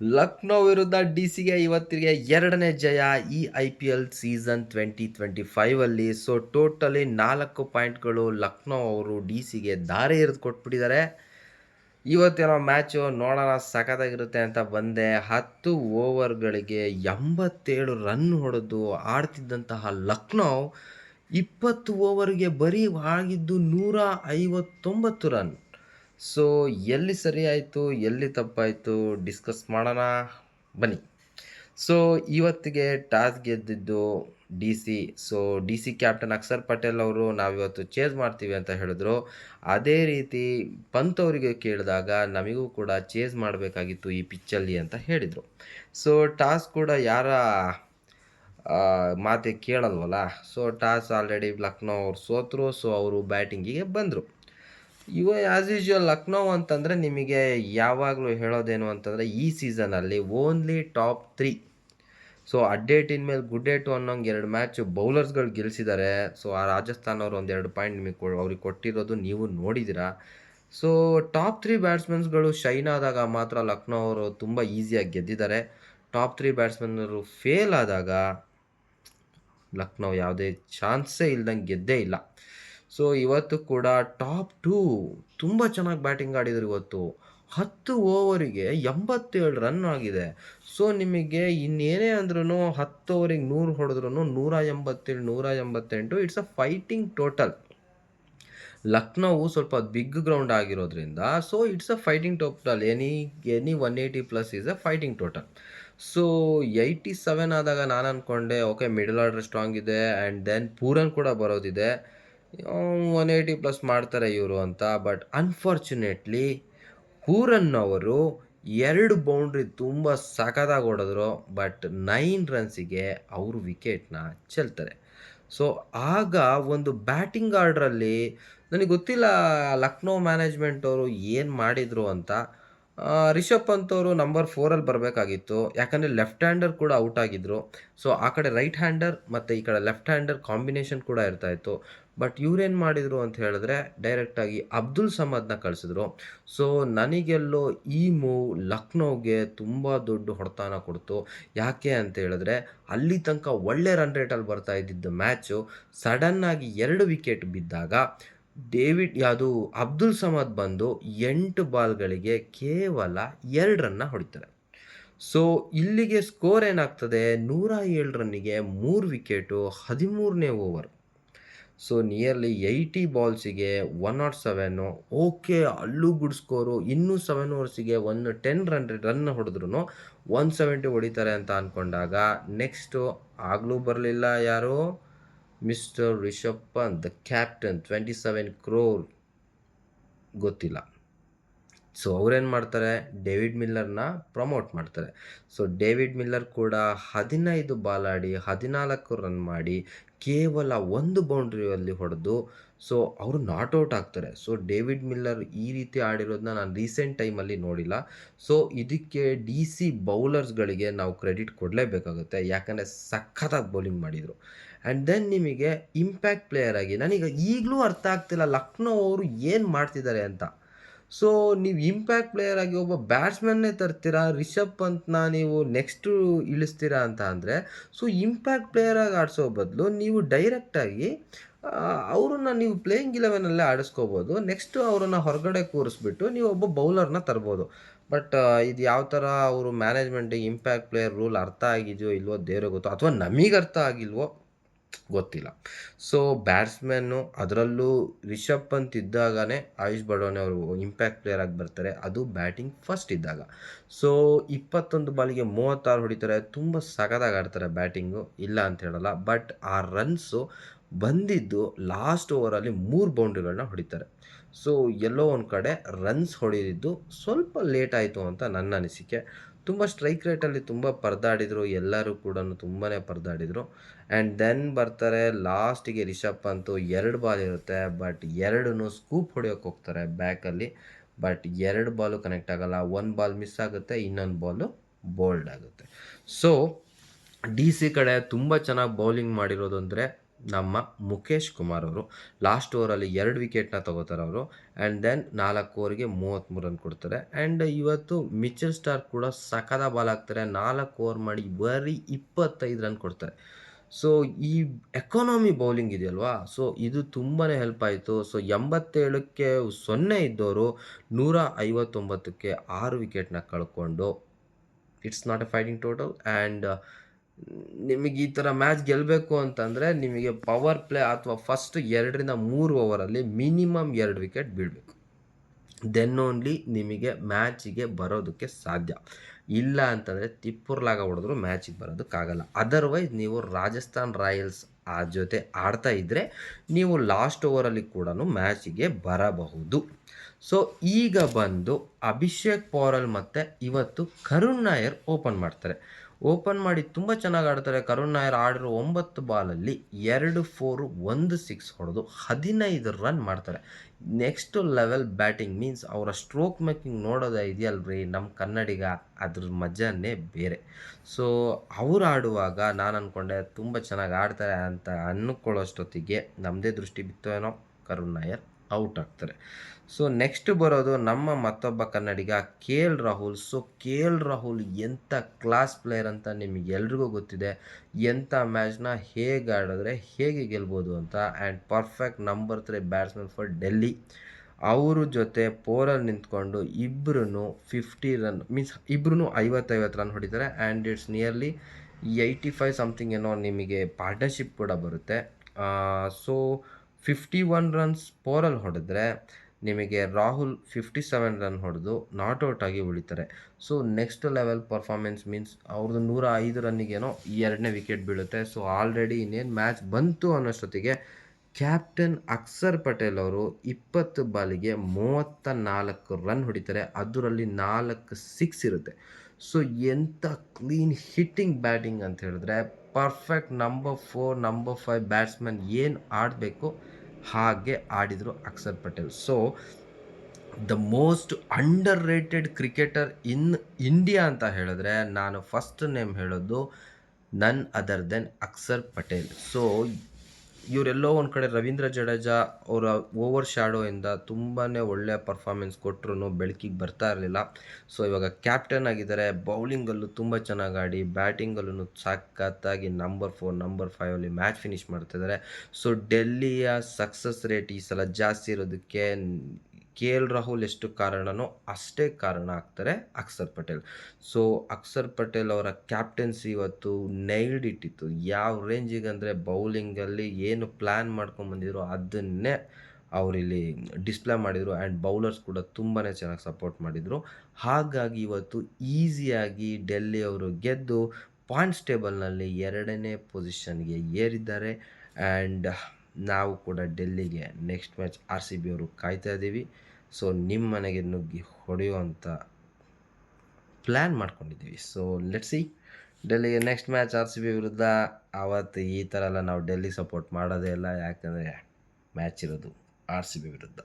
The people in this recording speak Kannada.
ಲಕ್ನೋ ವಿರುದ್ಧ ಡಿ ಸಿಗೆ ಇವತ್ತಿಗೆ ಎರಡನೇ ಜಯ ಈ I P L season twenty twenty ಫೈವಲ್ಲಿ so totally ನಾಲ್ಕು ಪಾಯಿಂಟ್ಗಳು ಲಕ್ನೋ ಅವರು ಡಿ ಸಿಗೆ ದಾರಿ ಇರಿದು ಕೊಟ್ಬಿಟ್ಟಿದ್ದಾರೆ. ಇವತ್ತೇನೋ ಮ್ಯಾಚು ನೋಡೋಣ ಸಖತ್ತಾಗಿರುತ್ತೆ ಅಂತ ಬಂದೆ. ಹತ್ತು ಓವರ್ಗಳಿಗೆ ಎಂಬತ್ತೇಳು ರನ್ ಹೊಡೆದು ಆಡ್ತಿದ್ದಂತಹ ಲಕ್ನೋ ಇಪ್ಪತ್ತು ಓವರ್ಗೆ ಬರೀ ಆಗಿದ್ದು ನೂರ ಐವತ್ತೊಂಬತ್ತು ರನ್. ಸೊ ಎಲ್ಲಿ ಸರಿ ಆಯಿತು, ಎಲ್ಲಿ ತಪ್ಪಾಯಿತು ಡಿಸ್ಕಸ್ ಮಾಡೋಣ. ಬನ್ನಿ. ಸೊ ಇವತ್ತಿಗೆ ಟಾಸ್ ಗೆದ್ದಿದ್ದು D C so D C captain Akshar Patel ಅವರು ನಾವಿವತ್ತು ಚೇಂಜ್ ಮಾಡ್ತೀವಿ ಅಂತ ಹೇಳಿದ್ರು. ಅದೇ ರೀತಿ ಪಂತ್ ಅವರಿಗೆ ಕೇಳಿದಾಗ ನಮಗೂ ಕೂಡ ಚೇಂಜ್ ಮಾಡಬೇಕಾಗಿತ್ತು ಈ ಪಿಚ್ಚಲ್ಲಿ ಅಂತ ಹೇಳಿದರು. ಸೊ ಟಾಸ್ ಕೂಡ ಯಾರ ಮಾತೆ ಕೇಳಲ್ವಲ್ಲ? ಸೊ ಟಾಸ್ ಆಲ್ರೆಡಿ ಲಕ್ನೋ ಅವರು ಸೋತರು. ಸೊ ಅವರು ಬ್ಯಾಟಿಂಗಿಗೆ ಬಂದರು. ಇವ ಆ್ಯಸ್ ಯೂಶ್ವಲ್ ಲಕ್ನೋ ಅಂತಂದರೆ ನಿಮಗೆ ಯಾವಾಗಲೂ ಹೇಳೋದೇನು ಅಂತಂದರೆ ಈ ಸೀಸನಲ್ಲಿ ಓನ್ಲಿ ಟಾಪ್ ತ್ರೀ ಸೊ ಇನ್ ಮೇಲೆ ಗುಡ್ ಏಟು ಅನ್ನೋಂಗೆ ಎರಡು ಮ್ಯಾಚ್ ಬೌಲರ್ಸ್ಗಳು ಗೆಲ್ಲಿಸಿದ್ದಾರೆ ಸೊ ಆ ರಾಜಸ್ಥಾನ್ ಅವರು ಒಂದೆರಡು ಪಾಯಿಂಟ್ ನಿಮಗೆ ಕೊ ಅವ್ರಿಗೆ ಕೊಟ್ಟಿರೋದು ನೀವು ನೋಡಿದ್ದೀರಾ ಸೊ ಟಾಪ್ ತ್ರೀ ಬ್ಯಾಟ್ಸ್ಮನ್ಸ್ಗಳು ಶೈನ್ ಆದಾಗ ಮಾತ್ರ ಲಕ್ನೋ ಅವರು ತುಂಬ ಈಸಿಯಾಗಿ ಗೆದ್ದಿದ್ದಾರೆ ಟಾಪ್ ತ್ರೀ ಬ್ಯಾಟ್ಸ್ಮನ್ನರು ಫೇಲ್ ಆದಾಗ ಲಕ್ನೋ ಯಾವುದೇ ಚಾನ್ಸೇ ಇಲ್ದಂಗೆ ಗೆದ್ದೇ ಇಲ್ಲ. ಸೊ ಇವತ್ತು ಕೂಡ ಟಾಪ್ ಟೂ ತುಂಬ ಚೆನ್ನಾಗಿ ಬ್ಯಾಟಿಂಗ್ ಆಡಿದರು ಇವತ್ತು. ಹತ್ತು ಓವರಿಗೆ ಎಂಬತ್ತೇಳು ರನ್ ಆಗಿದೆ. ಸೊ ನಿಮಗೆ ಇನ್ನೇನೇ ಅಂದ್ರೂ ಹತ್ತು ಓವರಿಗೆ ನೂರು ಹೊಡೆದ್ರೂ ನೂರ ಎಂಬತ್ತೇಳು, ನೂರ ಎಂಬತ್ತೆಂಟು ಇಟ್ಸ್ ಅ ಫೈಟಿಂಗ್ ಟೋಟಲ್ ಲಕ್ನೋವು ಸ್ವಲ್ಪ ಬಿಗ್ ಗ್ರೌಂಡ್ ಆಗಿರೋದ್ರಿಂದ so it's a fighting total any any one eighty plus is a fighting total so eighty seven ಆದಾಗ ನಾನು ಅಂದ್ಕೊಂಡೆ ಓಕೆ ಮಿಡಲ್ ಆರ್ಡರ್ ಸ್ಟ್ರಾಂಗ್ ಇದೆ ಆ್ಯಂಡ್ ದೆನ್ ಪೂರನ್ ಕೂಡ ಬರೋದಿದೆ. ಒನ್ ಏಯ್ಟಿ ಪ್ಲಸ್ ಮಾಡ್ತಾರೆ ಇವರು ಅಂತ, ಬಟ್ ಅನ್ಫಾರ್ಚುನೇಟ್ಲಿ ಕೂರನ್ನವರು ಎರಡು ಬೌಂಡ್ರಿ ತುಂಬ ಸಖತ್ತಾಗಿ ಹೊಡೆದ್ರು, ಬಟ್ ನೈನ್ ರನ್ಸಿಗೆ ಅವರು ವಿಕೆಟ್ನ ಚೆಲ್ತಾರೆ. ಸೊ ಆಗ ಒಂದು ಬ್ಯಾಟಿಂಗ್ ಆರ್ಡ್ರಲ್ಲಿ ನನಗೆ ಗೊತ್ತಿಲ್ಲ ಲಕ್ನೋ ಮ್ಯಾನೇಜ್ಮೆಂಟ್ ಅವರು ಏನು ಮಾಡಿದರು ಅಂತ ರಿಷಬ್ ಪಂತ್ ಅವರು ನಂಬರ್ ಫೋರಲ್ಲಿ ಬರಬೇಕಾಗಿತ್ತು. ಯಾಕಂದರೆ ಲೆಫ್ಟ್ ಹ್ಯಾಂಡರ್ ಕೂಡ ಔಟ್ ಆಗಿದ್ರು. ಸೊ ಆ ಕಡೆ ರೈಟ್ ಹ್ಯಾಂಡರ್ ಮತ್ತು ಈ ಕಡೆ ಲೆಫ್ಟ್ ಹ್ಯಾಂಡರ್ ಕಾಂಬಿನೇಷನ್ ಕೂಡ ಇರ್ತಾಯಿತ್ತು ಬಟ್ ಇವ್ರೇನು ಮಾಡಿದರು ಅಂತ ಹೇಳಿದ್ರೆ ಡೈರೆಕ್ಟಾಗಿ ಅಬ್ದುಲ್ ಸಮದ್ನ ಕಳಿಸಿದ್ರು. ಸೊ ನನಗೆಲ್ಲೋ ಈ ಮೂವ್ ಲಕ್ನೋಗೆ ತುಂಬ ದೊಡ್ಡ ಹೊಡೆತಾನ ಕೊಡ್ತು. ಯಾಕೆ ಅಂತ ಹೇಳಿದ್ರೆ ಅಲ್ಲಿ ತನಕ ಒಳ್ಳೆ ರನ್ ರೇಟಲ್ಲಿ ಬರ್ತಾ ಇದ್ದಿದ್ದ ಮ್ಯಾಚು ಸಡನ್ನಾಗಿ ಎರಡು ವಿಕೆಟ್ ಬಿದ್ದಾಗ ಡೇವಿಡ್, ಯಾವುದು, ಅಬ್ದುಲ್ ಸಮದ್ ಬಂದು ಎಂಟು ಬಾಲ್ಗಳಿಗೆ ಕೇವಲ ಎರಡು ರನ್ನ ಹೊಡಿತಾರೆ. ಸೊ, ಇಲ್ಲಿಗೆ ಸ್ಕೋರ್ ಏನಾಗ್ತದೆ? ನೂರ ಏಳು ರನ್ನಿಗೆ ಮೂರು ವಿಕೆಟು, ಹದಿಮೂರನೇ ಓವರ್. ಸೊ, ನಿಯರ್ಲಿ ಏಯ್ಟಿ ಬಾಲ್ಸಿಗೆ ಒನ್ ನಾಟ್ ಸೆವೆನ್ನು ಓಕೆ, ಅಲ್ಲೂ ಗುಡ್ ಸ್ಕೋರು, ಇನ್ನೂ ಸೆವೆನ್ ಓವರ್ಸಿಗೆ ಒಂದು ಟೆನ್ ರನ್ ರನ್ ಹೊಡೆದ್ರು ಒನ್ ಸೆವೆಂಟಿ ಹೊಡಿತಾರೆ ಅಂತ ಅಂದ್ಕೊಂಡಾಗ ನೆಕ್ಸ್ಟು ಆಗಲೂ ಬರಲಿಲ್ಲ ಯಾರು? Mister Rishabh Pant, the captain twenty seven crore ಗೊತ್ತಿಲ್ಲ. ಸೊ ಅವ್ರೇನು ಮಾಡ್ತಾರೆ? ಡೇವಿಡ್ ಮಿಲ್ಲರ್ನ ಪ್ರಮೋಟ್ ಮಾಡ್ತಾರೆ. ಸೊ ಡೇವಿಡ್ ಮಿಲ್ಲರ್ ಕೂಡ ಹದಿನೈದು ಬಾಲ್ ಆಡಿ, ಹದಿನಾಲ್ಕು ರನ್ ಮಾಡಿ, ಕೇವಲ ಒಂದು ಬೌಂಡ್ರಿಯಲ್ಲಿ ಹೊಡೆದು ಸೊ ಅವರು ನಾಟ್ ಔಟ್ ಆಗ್ತಾರೆ. ಸೊ ಡೇವಿಡ್ ಮಿಲ್ಲರ್ ಈ ರೀತಿ ಆಡಿರೋದನ್ನ ನಾನು ರೀಸೆಂಟ್ ಟೈಮಲ್ಲಿ ನೋಡಿಲ್ಲ. ಸೊ ಇದಕ್ಕೆ ಡಿ ಸಿ ಬೌಲರ್ಸ್ಗಳಿಗೆ ನಾವು ಕ್ರೆಡಿಟ್ ಕೊಡಲೇಬೇಕಾಗುತ್ತೆ. ಯಾಕಂದರೆ ಸಖತ್ತಾಗಿ ಬೌಲಿಂಗ್ ಮಾಡಿದರು. ಆ್ಯಂಡ್ ದೆನ್ ನಿಮಗೆ ಇಂಪ್ಯಾಕ್ಟ್ ಪ್ಲೇಯರ್ ಆಗಿ, ನನಗೆ ಈಗಲೂ ಅರ್ಥ ಆಗ್ತಿಲ್ಲ ಲಕ್ನೋ ಅವರು ಏನು ಮಾಡ್ತಿದ್ದಾರೆ ಅಂತ. ಸೊ ನೀವು ಇಂಪ್ಯಾಕ್ಟ್ ಪ್ಲೇಯರ್ ಆಗಿ ಒಬ್ಬ ಬ್ಯಾಟ್ಸ್ಮನ್ನೇ ತರ್ತೀರಾ, ರಿಷಬ್ ಪಂತ್ನ ನೀವು ನೆಕ್ಸ್ಟು ಇಳಿಸ್ತೀರಾ ಅಂತ ಅಂದರೆ ಸೊ ಇಂಪ್ಯಾಕ್ಟ್ ಪ್ಲೇಯರ್ ಆಗಿ ಆಡಿಸೋ ಬದಲು ನೀವು ಡೈರೆಕ್ಟಾಗಿ ಅವ್ರನ್ನ ನೀವು ಪ್ಲೇಯಿಂಗ್ ಇಲೆವೆನಲ್ಲೇ ಆಡಿಸ್ಕೋಬೋದು. ನೆಕ್ಸ್ಟು ಅವರನ್ನು ಹೊರಗಡೆ ಕೂರಿಸ್ಬಿಟ್ಟು ನೀವು ಒಬ್ಬ ಬೌಲರ್ನ ತರ್ಬೋದು. ಬಟ್ ಇದು ಯಾವ ಥರ ಅವರು ಮ್ಯಾನೇಜ್ಮೆಂಟಿಗೆ ಇಂಪ್ಯಾಕ್ಟ್ ಪ್ಲೇಯರ್ ರೂಲ್ ಅರ್ಥ ಆಗಿದೆಯೋ ಇಲ್ವೋ ದೇವ್ರಿಗೆ ಗೊತ್ತೋ, ಅಥವಾ ನಮಗೆ ಅರ್ಥ ಆಗಿಲ್ವೋ ಗೊತ್ತಿಲ್ಲ. ಸೊ ಬ್ಯಾಟ್ಸ್ಮನ್ನು ಅದರಲ್ಲೂ ರಿಷಬ್ ಪಂತ್ ಇದ್ದಾಗನೇ ಆಯುಷ್ ಬಡೋನೆ ಅವರು ಇಂಪ್ಯಾಕ್ಟ್ ಪ್ಲೇಯರ್ ಆಗಿ ಬರ್ತಾರೆ. ಅದು ಬ್ಯಾಟಿಂಗ್ ಫಸ್ಟ್ ಇದ್ದಾಗ. ಸೊ ಇಪ್ಪತ್ತೊಂದು ಬಾಲಿಗೆ ಮೂವತ್ತಾರು ಹೊಡಿತಾರೆ. ತುಂಬ ಸಖತ್ತಾಗಿ ಆಡ್ತಾರೆ ಬ್ಯಾಟಿಂಗು ಇಲ್ಲ ಅಂತ ಹೇಳಲ್ಲ. ಬಟ್ ಆ ರನ್ಸು ಬಂದಿದ್ದು ಲಾಸ್ಟ್ ಓವರಲ್ಲಿ ಮೂರು ಬೌಂಡ್ರಿಗಳನ್ನ ಹೊಡಿತಾರೆ. ಸೊ ಎಲ್ಲೋ ಒಂದು ಕಡೆ ರನ್ಸ್ ಹೊಡೆದಿದ್ದು ಸ್ವಲ್ಪ ಲೇಟ್ ಆಯಿತು ಅಂತ ನನ್ನ ಅನಿಸಿಕೆ. ತುಂಬ ಸ್ಟ್ರೈಕ್ ರೇಟಲ್ಲಿ ತುಂಬ ಪರದಾಡಿದರು, ಎಲ್ಲರೂ ಕೂಡ ತುಂಬಾ ಪರದಾಡಿದರು. ಆ್ಯಂಡ್ ದೆನ್ ಬರ್ತಾರೆ ಲಾಸ್ಟಿಗೆ ರಿಷಬ್ ಪಂತು ಎರಡು ಬಾಲ್ ಇರುತ್ತೆ ಬಟ್ ಎರಡೂ ಸ್ಕೂಪ್ ಹೊಡೆಯೋಕೆ ಹೋಗ್ತಾರೆ ಬ್ಯಾಕಲ್ಲಿ ಬಟ್ ಎರಡು ಬಾಲು ಕನೆಕ್ಟ್ ಆಗೋಲ್ಲ, ಒಂದು ಬಾಲ್ ಮಿಸ್ ಆಗುತ್ತೆ, ಇನ್ನೊಂದು ಬಾಲು ಬೋಲ್ಡ್ ಆಗುತ್ತೆ. ಸೊ ಡಿ ಸಿ ಕಡೆ ತುಂಬ ಚೆನ್ನಾಗಿ ಬೌಲಿಂಗ್ ಮಾಡಿರೋದು ಅಂದರೆ ನಮ್ಮ ಮುಖೇಶ್ ಕುಮಾರ್ ಅವರು ಲಾಸ್ಟ್ ಓವರಲ್ಲಿ ಎರಡು ವಿಕೆಟ್ನ ತಗೋತಾರೆ ಅವರು. ಆ್ಯಂಡ್ ದೆನ್ ನಾಲ್ಕು ಓವರ್ಗೆ ಮೂವತ್ತ್ಮೂರು ರನ್ ಕೊಡ್ತಾರೆ. ಆ್ಯಂಡ್ ಇವತ್ತು ಮಿಚಲ್ ಸ್ಟಾರ್ ಕೂಡ ಸಖದ ಬಾಲ್ ಹಾಕ್ತಾರೆ. ನಾಲ್ಕು ಓವರ್ ಮಾಡಿ ಬರೀ ಇಪ್ಪತ್ತೈದು ರನ್ ಕೊಡ್ತಾರೆ. ಸೊ ಈ ಎಕಾನಮಿ ಬೌಲಿಂಗ್ ಇದೆಯಲ್ವಾ? ಸೊ ಇದು ತುಂಬಾ ಹೆಲ್ಪ್ ಆಯಿತು. ಸೊ ಎಂಬತ್ತೇಳಕ್ಕೆ ಸೊನ್ನೆ ಇದ್ದವರು ನೂರ ಐವತ್ತೊಂಬತ್ತಕ್ಕೆ ಆರು ವಿಕೆಟ್ನ ಕಳ್ಕೊಂಡು it's not a fighting total and ನಿಮಗೆ ಈ ಥರ ಮ್ಯಾಚ್ ಗೆಲ್ಲಬೇಕು ಅಂತಂದರೆ ನಿಮಗೆ ಪವರ್ ಪ್ಲೇ ಅಥವಾ ಫಸ್ಟ್ ಎರಡರಿಂದ ಮೂರು ಓವರಲ್ಲಿ ಮಿನಿಮಮ್ ಎರಡು ವಿಕೆಟ್ ಬೀಳಬೇಕು. ದೆನ್ ಓನ್ಲಿ ನಿಮಗೆ ಮ್ಯಾಚಿಗೆ ಬರೋದಕ್ಕೆ ಸಾಧ್ಯ. ಇಲ್ಲ ಅಂತಂದರೆ ತಿಪ್ಪುರ್ಲಾಗ ಹೊಡೆದ್ರು ಮ್ಯಾಚಿಗೆ ಬರೋದಕ್ಕಾಗಲ್ಲ. ಅದರ್ವೈಸ್ ನೀವು ರಾಜಸ್ಥಾನ್ ರಾಯಲ್ಸ್ ಆ ಜೊತೆ ಆಡ್ತಾ ಇದ್ದರೆ ನೀವು ಲಾಸ್ಟ್ ಓವರಲ್ಲಿ ಕೂಡ ಮ್ಯಾಚಿಗೆ ಬರಬಹುದು. ಸೊ ಈಗ ಬಂದು ಅಭಿಷೇಕ್ ಪೌರಲ್ ಮತ್ತು ಇವತ್ತು ಕರುಣ್ ನಾಯರ್ ಓಪನ್ ಮಾಡ್ತಾರೆ. ಓಪನ್ ಮಾಡಿ ತುಂಬ ಚೆನ್ನಾಗಿ ಆಡ್ತಾರೆ. ಕರುಣ್ ನಾಯರ್ ಆಡಿರೋ ಒಂಬತ್ತು ಬಾಲಲ್ಲಿ ಎರಡು ಫೋರು ಒಂದು ಸಿಕ್ಸ್ ಹೊಡೆದು ಹದಿನೈದು ರನ್ ಮಾಡ್ತಾರೆ. ನೆಕ್ಸ್ಟ್ ಲೆವೆಲ್ ಬ್ಯಾಟಿಂಗ್ ಮೀನ್ಸ್ ಅವರ ಸ್ಟ್ರೋಕ್ ಮೇಕಿಂಗ್ ನೋಡೋದೇ ಇದೆಯಲ್ರಿ? ನಮ್ಮ ಕನ್ನಡಿಗ ಅದ್ರ ಮಜಾನೇ ಬೇರೆ. ಸೊ ಅವ್ರು ಆಡುವಾಗ ನಾನು ಅಂದ್ಕೊಂಡೆ ತುಂಬ ಚೆನ್ನಾಗಿ ಆಡ್ತಾರೆ ಅಂತ ಅಂದ್ಕೊಳ್ಳೋಷ್ಟೊತ್ತಿಗೆ ನಮ್ಮದೇ ದೃಷ್ಟಿ ಬಿತ್ತೋ ಏನೋ ಕರುಣ್ ನಾಯರ್. ಔಟ್ ಆಗ್ತಾರೆ. ಸೊ ನೆಕ್ಸ್ಟ್ ಬರೋದು ನಮ್ಮ ಮತ್ತೊಬ್ಬ ಕನ್ನಡಿಗ K L Rahul. So K L Rahul ಎಂಥ ಕ್ಲಾಸ್ ಪ್ಲೇಯರ್ ಅಂತ ನಿಮಗೆ ಎಲ್ರಿಗೂ ಗೊತ್ತಿದೆ. ಎಂಥ ಮ್ಯಾಚ್ನ ಹೇಗೆ ಆಡಿದ್ರೆ ಹೇಗೆ ಗೆಲ್ಬೋದು ಅಂತ. And perfect number three batsman for Delhi ಅವರ ಜೊತೆ ಪೋರಲ್ಲಿ ನಿಂತ್ಕೊಂಡು ಇಬ್ಬರೂ ಫಿಫ್ಟಿ ರನ್ ಮೀನ್ಸ್ ಇಬ್ಬರೂ ಐವತ್ತೈವತ್ತು ರನ್ ಹೊಡಿತಾರೆ. And it's nearly eighty five something ಏನೋ ನಿಮಗೆ ಪಾರ್ಟ್ನರ್ಶಿಪ್ ಕೂಡ ಬರುತ್ತೆ. ಸೊ ಫಿಫ್ಟಿ ಒನ್ ರನ್ಸ್ ಪೋರಲ್ಲಿ ಹೊಡೆದ್ರೆ ನಿಮಗೆ ರಾಹುಲ್ ಫಿಫ್ಟಿ ಸೆವೆನ್ ರನ್ ಹೊಡೆದು ನಾಟ್ ಔಟ್ ಆಗಿ ಉಳಿತಾರೆ. So next level performance means ಅವ್ರದ್ದು ನೂರ ಐದು ರನ್ನಿಗೇನೋ ಎರಡನೇ ವಿಕೆಟ್ ಬೀಳುತ್ತೆ. ಸೊ ಆಲ್ರೆಡಿ ಇನ್ನೇನು ಮ್ಯಾಚ್ ಬಂತು ಅನ್ನೋಷ್ಟೊತ್ತಿಗೆ ಕ್ಯಾಪ್ಟನ್ ಅಕ್ಸರ್ ಪಟೇಲ್ ಅವರು ಇಪ್ಪತ್ತು ಬಾಲಿಗೆ ಮೂವತ್ತ ನಾಲ್ಕು ರನ್ ಹೊಡಿತಾರೆ. ಅದರಲ್ಲಿ ನಾಲ್ಕು ಸಿಕ್ಸ್ ಇರುತ್ತೆ. ಸೊ ಎಂಥ ಕ್ಲೀನ್ ಹಿಟ್ಟಿಂಗ್ ಬ್ಯಾಟಿಂಗ್ ಅಂತ ಹೇಳಿದ್ರೆ perfect number four, number five batsman ಏನು ಆಡಬೇಕು, ಹಾಗೆ ಆಡಿದರು Akshar Patel. So the most under rated cricketer in India ಅಂತ ಹೇಳಿದ್ರೆ ನಾನು ಫಸ್ಟ್ ನೇಮ್ ಹೇಳೋದು none other than Akshar Patel. So ಇವರೆಲ್ಲೋ ಒಂದು ಕಡೆ ರವೀಂದ್ರ ಜಡೇಜಾ ಅವರ ಓವರ್ ಶ್ಯಾಡೋಯಿಂದ ತುಂಬಾ ಒಳ್ಳೆಯ ಪರ್ಫಾರ್ಮೆನ್ಸ್ ಕೊಟ್ಟರು ಬೆಳಕಿಗೆ ಬರ್ತಾ ಇರಲಿಲ್ಲ. ಸೊ ಇವಾಗ ಕ್ಯಾಪ್ಟನ್ ಆಗಿದ್ದಾರೆ ಬೌಲಿಂಗಲ್ಲೂ ತುಂಬ ಚೆನ್ನಾಗಿ ಆಡಿ ಬ್ಯಾಟಿಂಗಲ್ಲೂ ಸಖತ್ತಾಗಿ ನಂಬರ್ ಫೋರ್ ನಂಬರ್ ಫೈವಲ್ಲಿ ಮ್ಯಾಚ್ ಫಿನಿಶ್ ಮಾಡ್ತಿದ್ದಾರೆ. ಸೊ ಡೆಲ್ಲಿಯ ಸಕ್ಸಸ್ ರೇಟ್ ಈ ಸಲ ಜಾಸ್ತಿ ಇರೋದಕ್ಕೆ ಕೆ ಎಲ್ ರಾಹುಲ್ ಎಷ್ಟು ಕಾರಣನೋ ಅಷ್ಟೇ ಕಾರಣ ಆಗ್ತಾರೆ ಅಕ್ಷರ್ ಪಟೇಲ್. ಸೊ ಅಕ್ಷರ್ ಪಟೇಲ್ ಅವರ ಕ್ಯಾಪ್ಟನ್ಸಿ ಇವತ್ತು ನೈಲ್ಡ್ ಇಟ್ಟಿತ್ತು. ಯಾವ ರೇಂಜಿಗೆ ಅಂದರೆ ಬೌಲಿಂಗಲ್ಲಿ ಏನು ಪ್ಲ್ಯಾನ್ ಮಾಡ್ಕೊಂಡು ಬಂದಿದ್ರು ಅದನ್ನೇ ಅವರಿಲ್ಲಿ ಡಿಸ್ಪ್ಲೇ ಮಾಡಿದರು ಆ್ಯಂಡ್ ಬೌಲರ್ಸ್ ಕೂಡ ತುಂಬಾ ಚೆನ್ನಾಗಿ ಸಪೋರ್ಟ್ ಮಾಡಿದರು. ಹಾಗಾಗಿ ಇವತ್ತು ಈಸಿಯಾಗಿ ಡೆಲ್ಲಿ ಅವರು ಗೆದ್ದು ಪಾಯಿಂಟ್ಸ್ ಟೇಬಲ್ನಲ್ಲಿ ಎರಡನೇ ಪೊಸಿಷನ್ಗೆ ಏರಿದ್ದಾರೆ. ಆ್ಯಂಡ್ ನಾವು ಕೂಡ ಡೆಲ್ಲಿಗೆ next match R C B ಅವರು ಕಾಯ್ತಾ ಇದ್ದೀವಿ ಸೊ ನಿಮ್ಮ ಮನೆಗೆ ನುಗ್ಗಿ ಹೊಡೆಯುವಂಥ ಪ್ಲ್ಯಾನ್ ಮಾಡ್ಕೊಂಡಿದ್ದೀವಿ. ಸೊ ಲೆಟ್ ಸಿ ಡೆಲ್ಲಿಗೆ next match R C B ವಿರುದ್ಧ ಆವತ್ತು ಈ ಥರ ಎಲ್ಲ ನಾವು ಡೆಲ್ಲಿ ಸಪೋರ್ಟ್ ಮಾಡೋದೇ ಇಲ್ಲ. ಯಾಕಂದರೆ ಮ್ಯಾಚ್ ಇರೋದು ಆರ್ ಸಿ ಬಿ ವಿರುದ್ಧ.